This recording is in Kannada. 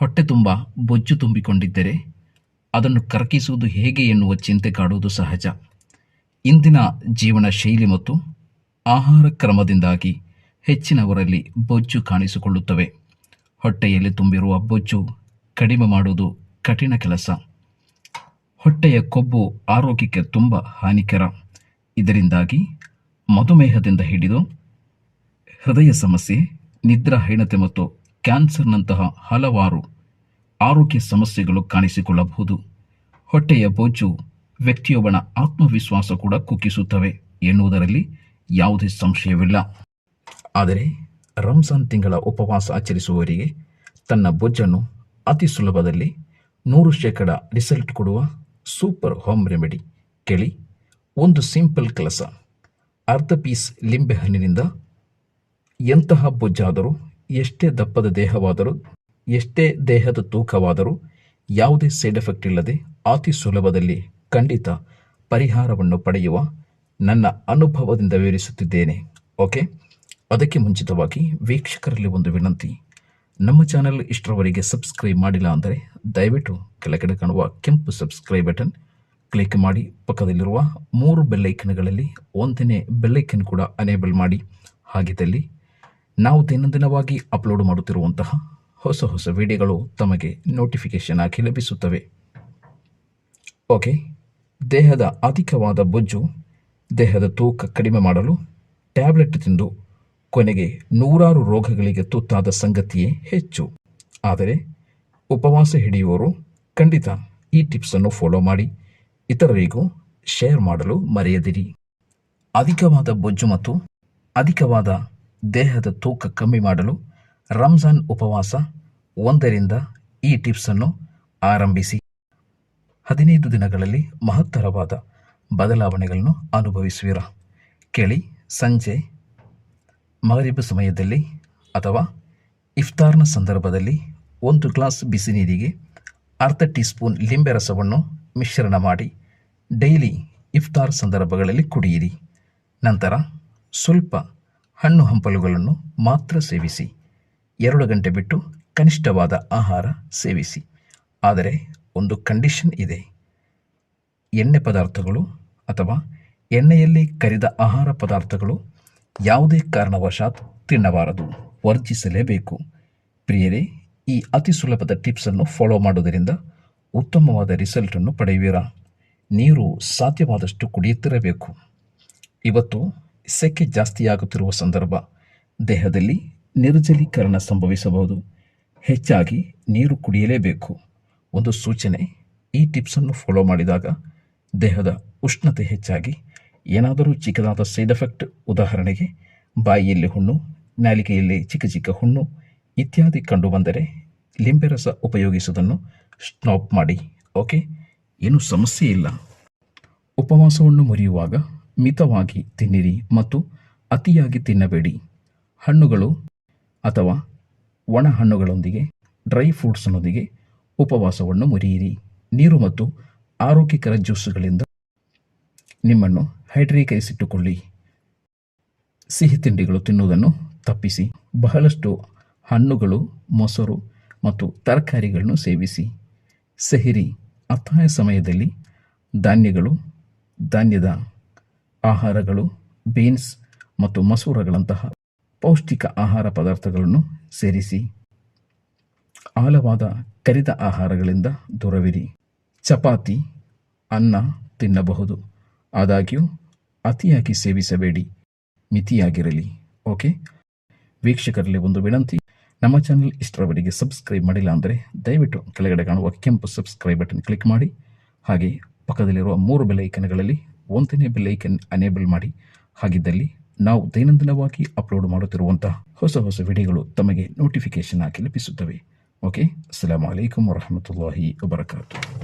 ಹೊಟ್ಟೆ ತುಂಬ ಬೊಜ್ಜು ತುಂಬಿಕೊಂಡಿದ್ದರೆ ಅದನ್ನು ಕರಕಿಸುವುದು ಹೇಗೆ ಎನ್ನುವ ಚಿಂತೆ ಕಾಡುವುದು ಸಹಜ. ಇಂದಿನ ಜೀವನ ಶೈಲಿ ಮತ್ತು ಆಹಾರ ಕ್ರಮದಿಂದಾಗಿ ಹೆಚ್ಚಿನವರಲ್ಲಿ ಬೊಜ್ಜು ಕಾಣಿಸಿಕೊಳ್ಳುತ್ತವೆ. ಹೊಟ್ಟೆಯಲ್ಲಿ ತುಂಬಿರುವ ಬೊಜ್ಜು ಕಡಿಮೆ ಮಾಡುವುದು ಕಠಿಣ ಕೆಲಸ. ಹೊಟ್ಟೆಯ ಕೊಬ್ಬು ಆರೋಗ್ಯಕ್ಕೆ ತುಂಬ ಹಾನಿಕರ. ಇದರಿಂದಾಗಿ ಮಧುಮೇಹದಿಂದ ಹಿಡಿದು ಹೃದಯ ಸಮಸ್ಯೆ, ನಿದ್ರಾಹೀನತೆ ಮತ್ತು ಕ್ಯಾನ್ಸರ್ನಂತಹ ಹಲವಾರು ಆರೋಗ್ಯ ಸಮಸ್ಯೆಗಳು ಕಾಣಿಸಿಕೊಳ್ಳಬಹುದು. ಹೊಟ್ಟೆಯ ಬೊಜ್ಜು ವ್ಯಕ್ತಿಯೊಬ್ಬನ ಆತ್ಮವಿಶ್ವಾಸ ಕೂಡ ಕುಗ್ಗಿಸುತ್ತವೆ ಎನ್ನುವುದರಲ್ಲಿ ಯಾವುದೇ ಸಂಶಯವಿಲ್ಲ. ಆದರೆ ರಂಜಾನ್ ತಿಂಗಳ ಉಪವಾಸ ಆಚರಿಸುವವರಿಗೆ ತನ್ನ ಬೊಜ್ಜನ್ನು ಅತಿ ಸುಲಭದಲ್ಲಿ ನೂರು ಶೇಕಡ ರಿಸಲ್ಟ್ ಕೊಡುವ ಸೂಪರ್ ಹೋಮ್ ರೆಮಿಡಿ ಕೇಳಿ ಒಂದು ಸಿಂಪಲ್ ಕೆಲಸ. ಅರ್ಧ ಪೀಸ್ ಲಿಂಬೆಹಣ್ಣಿನಿಂದ ಎಂತಹ ಬೊಜ್ಜಾದರೂ ಎಷ್ಟೇ ದಪ್ಪದ ದೇಹವಾದರೂ, ಎಷ್ಟೇ ದೇಹದ ತೂಕವಾದರೂ, ಯಾವುದೇ ಸೈಡ್ ಎಫೆಕ್ಟ್ ಇಲ್ಲದೆ ಅತಿ ಸುಲಭದಲ್ಲಿ ಖಂಡಿತ ಪರಿಹಾರವನ್ನು ಪಡೆಯುವ ನನ್ನ ಅನುಭವದಿಂದ ವಿವರಿಸುತ್ತಿದ್ದೇನೆ. ಓಕೆ? ಅದಕ್ಕೆ ಮುಂಚಿತವಾಗಿ ವೀಕ್ಷಕರಲ್ಲಿ ಒಂದು ವಿನಂತಿ. ನಮ್ಮ ಚಾನೆಲ್ ಇಷ್ಟರವರೆಗೆ ಸಬ್ಸ್ಕ್ರೈಬ್ ಮಾಡಿಲ್ಲ ಅಂದರೆ ದಯವಿಟ್ಟು ಕೆಳಗಡೆ ಕಾಣುವ ಕೆಂಪು ಸಬ್ಸ್ಕ್ರೈಬ್ ಬಟನ್ ಕ್ಲಿಕ್ ಮಾಡಿ. ಪಕ್ಕದಲ್ಲಿರುವ ಮೂರು ಬೆಲ್ಲೈಕನ್ಗಳಲ್ಲಿ ಒಂದನೇ ಬೆಲ್ಲೈಕನ್ ಕೂಡ ಅನೇಬಲ್ ಮಾಡಿ. ಹಾಗಿದ್ದಲ್ಲಿ ನಾವು ದಿನದಿನವಾಗಿ ಅಪ್ಲೋಡ್ ಮಾಡುತ್ತಿರುವಂತಹ ಹೊಸ ಹೊಸ ವಿಡಿಯೋಗಳು ತಮಗೆ ನೋಟಿಫಿಕೇಶನ್ ಆಗಿ ಲಭಿಸುತ್ತವೆ. ಓಕೆ ದೇಹದ ಅಧಿಕವಾದ ಬೊಜ್ಜು ದೇಹದ ತೂಕ ಕಡಿಮೆ ಮಾಡಲು ಟ್ಯಾಬ್ಲೆಟ್ ತಿಂದು ಕೊನೆಗೆ ನೂರಾರು ರೋಗಗಳಿಗೆ ತುತ್ತಾದ ಸಂಗತಿಯೇ ಹೆಚ್ಚು. ಆದರೆ ಉಪವಾಸ ಹಿಡಿಯುವವರು ಖಂಡಿತ ಈ ಟಿಪ್ಸನ್ನು ಫಾಲೋ ಮಾಡಿ, ಇತರರಿಗೂ ಶೇರ್ ಮಾಡಲು ಮರೆಯದಿರಿ. ಅಧಿಕವಾದ ಬೊಜ್ಜು ಮತ್ತು ಅಧಿಕವಾದ ದೇಹದ ತೂಕ ಕಮ್ಮಿ ಮಾಡಲು ರಂಜಾನ್ ಉಪವಾಸ ಒಂದರಿಂದ ಈ ಟಿಪ್ಸನ್ನು ಆರಂಭಿಸಿ. ಹದಿನೈದು ದಿನಗಳಲ್ಲಿ ಮಹತ್ತರವಾದ ಬದಲಾವಣೆಗಳನ್ನು ಅನುಭವಿಸುವಿರ. ಕೇಳಿ ಸಂಜೆ ಮಗರಿಬ ಸಮಯದಲ್ಲಿ ಅಥವಾ ಇಫ್ತಾರ್ನ ಸಂದರ್ಭದಲ್ಲಿ ಒಂದು ಗ್ಲಾಸ್ ಬಿಸಿ ನೀರಿಗೆ ಅರ್ಧ ಟೀ ಸ್ಪೂನ್ ಲಿಂಬೆ ರಸವನ್ನು ಮಿಶ್ರಣ ಮಾಡಿ ಡೈಲಿ ಇಫ್ತಾರ್ ಸಂದರ್ಭಗಳಲ್ಲಿ ಕುಡಿಯಿರಿ. ನಂತರ ಸ್ವಲ್ಪ ಹಣ್ಣು ಹಂಪಲುಗಳನ್ನು ಮಾತ್ರ ಸೇವಿಸಿ. ಎರಡು ಗಂಟೆ ಬಿಟ್ಟು ಕನಿಷ್ಠವಾದ ಆಹಾರ ಸೇವಿಸಿ. ಆದರೆ ಒಂದು ಕಂಡೀಷನ್ ಇದೆ. ಎಣ್ಣೆ ಪದಾರ್ಥಗಳು ಅಥವಾ ಎಣ್ಣೆಯಲ್ಲಿ ಕರಿದ ಆಹಾರ ಪದಾರ್ಥಗಳು ಯಾವುದೇ ಕಾರಣವಶಾತ್ ತಿನ್ನಬಾರದು. ವರ್ಜಿಸಲೇಬೇಕು. ಪ್ರಿಯರೇ, ಈ ಅತಿ ಸುಲಭದ ಟಿಪ್ಸನ್ನು ಫಾಲೋ ಮಾಡುವುದರಿಂದ ಉತ್ತಮವಾದ ರಿಸಲ್ಟನ್ನು ಪಡೆಯುವಿರಾ. ನೀರು ಸಾಧ್ಯವಾದಷ್ಟು ಕುಡಿಯುತ್ತಿರಬೇಕು. ಇವತ್ತು ಸೆಕೆ ಜಾಸ್ತಿಯಾಗುತ್ತಿರುವ ಸಂದರ್ಭ. ದೇಹದಲ್ಲಿ ನಿರ್ಜಲೀಕರಣ ಸಂಭವಿಸಬಹುದು. ಹೆಚ್ಚಾಗಿ ನೀರು ಕುಡಿಯಲೇಬೇಕು. ಒಂದು ಸೂಚನೆ, ಈ ಟಿಪ್ಸನ್ನು ಫಾಲೋ ಮಾಡಿದಾಗ ದೇಹದ ಉಷ್ಣತೆ ಹೆಚ್ಚಾಗಿ. ಏನಾದರೂ ಚಿಕ್ಕದಾದ ಸೈಡ್ ಎಫೆಕ್ಟ್, ಉದಾಹರಣೆಗೆ ಬಾಯಿಯಲ್ಲಿ ಹುಣ್ಣು, ನಾಲಿಗೆಯಲ್ಲಿ ಚಿಕ್ಕ ಚಿಕ್ಕ ಹುಣ್ಣು ಇತ್ಯಾದಿ ಕಂಡುಬಂದರೆ ಲಿಂಬೆ ರಸ ಉಪಯೋಗಿಸುವುದನ್ನು ಸ್ಟಾಪ್ ಮಾಡಿ, ಓಕೆ? ಏನು ಸಮಸ್ಯೆ ಇಲ್ಲ. ಉಪವಾಸವನ್ನು ಮುರಿಯುವಾಗ ಮಿತವಾಗಿ ತಿನ್ನಿರಿ ಮತ್ತು ಅತಿಯಾಗಿ ತಿನ್ನಬೇಡಿ. ಹಣ್ಣುಗಳು ಅಥವಾ ಒಣ ಹಣ್ಣುಗಳೊಂದಿಗೆ ಡ್ರೈ ಫ್ರೂಟ್ಸ್ನೊಂದಿಗೆ ಉಪವಾಸವನ್ನು ಮುರಿಯಿರಿ. ನೀರು ಮತ್ತು ಆರೋಗ್ಯಕರ ಜ್ಯೂಸುಗಳಿಂದ ನಿಮ್ಮನ್ನು ಹೈಡ್ರೀಕರಿಸಿಟ್ಟುಕೊಳ್ಳಿ. ಸಿಹಿ ತಿಂಡಿಗಳು ತಿನ್ನುವುದನ್ನು ತಪ್ಪಿಸಿ. ಬಹಳಷ್ಟು ಹಣ್ಣುಗಳು, ಮೊಸರು ಮತ್ತು ತರಕಾರಿಗಳನ್ನು ಸೇವಿಸಿ. ಸೆಹಿರಿ ಅತ್ತಾಯ ಸಮಯದಲ್ಲಿ ಧಾನ್ಯಗಳು, ಧಾನ್ಯದ ಆಹಾರಗಳು, ಬೀನ್ಸ್ ಮತ್ತು ಮಸೂರಗಳಂತಹ ಪೌಷ್ಟಿಕ ಆಹಾರ ಪದಾರ್ಥಗಳನ್ನು ಸೇರಿಸಿ. ಆಳವಾದ ಕರಿದ ಆಹಾರಗಳಿಂದ ದೂರವಿರಿ. ಚಪಾತಿ, ಅನ್ನ ತಿನ್ನಬಹುದು. ಆದಾಗ್ಯೂ, ಅತಿಯಾಗಿ ಸೇವಿಸಬೇಡಿ. ಮಿತಿಯಾಗಿರಲಿ, ಓಕೆ? ವೀಕ್ಷಕರಲ್ಲಿ ಒಂದು ವಿನಂತಿ, ನಮ್ಮ ಚಾನಲ್ ಇಷ್ಟರವರೆಗೆ ಸಬ್ಸ್ಕ್ರೈಬ್ ಮಾಡಿಲ್ಲ ಅಂದರೆ ದಯವಿಟ್ಟು ಕೆಳಗಡೆ ಕಾಣುವ ಕೆಂಪು ಸಬ್ಸ್ಕ್ರೈಬ್ ಬಟನ್ ಕ್ಲಿಕ್ ಮಾಡಿ. ಹಾಗೆ ಪಕ್ಕದಲ್ಲಿರುವ ಮೂರು ಬೆಲ್ಲೈಕನ್ಗಳಲ್ಲಿ ಒಂದನೇ ಬೆಲ್ಲೈಕನ್ ಅನೇಬಲ್ ಮಾಡಿ. ಹಾಗಿದ್ದಲ್ಲಿ ನಾವು ದೈನಂದಿನವಾಗಿ ಅಪ್ಲೋಡ್ ಮಾಡುತ್ತಿರುವಂತಹ ಹೊಸ ಹೊಸ ವಿಡಿಯೋಗಳು ತಮಗೆ ನೋಟಿಫಿಕೇಶನ್ ಆಗಿ ಲಭಿಸುತ್ತವೆ. ಓಕೆ ಅಸ್ಸಲಾಂ ವಲೈಕಮ್ ವರಹಮತುಲ್ಲಾಹಿ ವಬರಕಾತು